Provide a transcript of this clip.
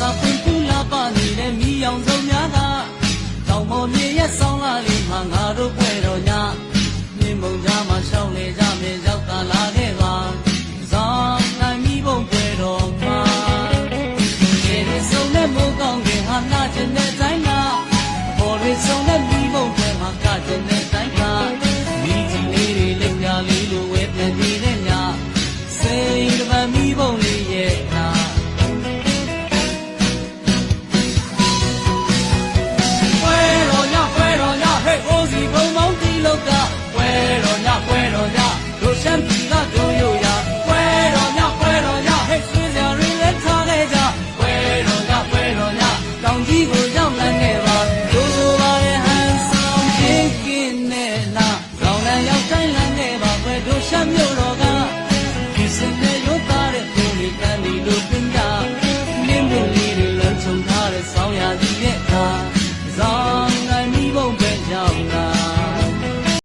ပွင့်ပူလာပါနေတဲ့မိအောင်စုံများကတောင်ပေါ်မြေရဲ့ဆောင်းလာလေးမှာငါတို့ပွဲတော်ညမြင်မုံကြမှာရှောင်းလေကြမြေရောက်တာလာခဲ့ပါဇောင်းနိုင်မိဘုံပွဲတော်မှာဒီလိုစုံတဲ့မိုးကောင်း မ်းပြည်သာတို့ရိုးရာဝဲတော်ညဝဲတော်ညဟဲ့ဆွေးလျာရီလက်ထားခဲ့ကြဝဲတော်ညဝဲတော်ညတောင်ကြီးကိုရောက်လန်းခဲ့ပါတို့ဆိုပါရဲ့ဟန်ဆောင်ပြင်းကင်းနဲ့လားလောင်လန်းရောက်တိုင်းလန်းခဲ့ပါဝဲတို့ရှမ်းမြို့တော်ကဒီစင်နဲ့ရိုးသားတဲ့ပုံလေးတန်ဒီလိုပင်တာနင်းပင်လေးတွေလွှမ်းခြုံထားတဲ့ဆောင်းရာကြီးရဲ့ကာဇောင်းငိုင်းမိဘုံပဲရောက်လာ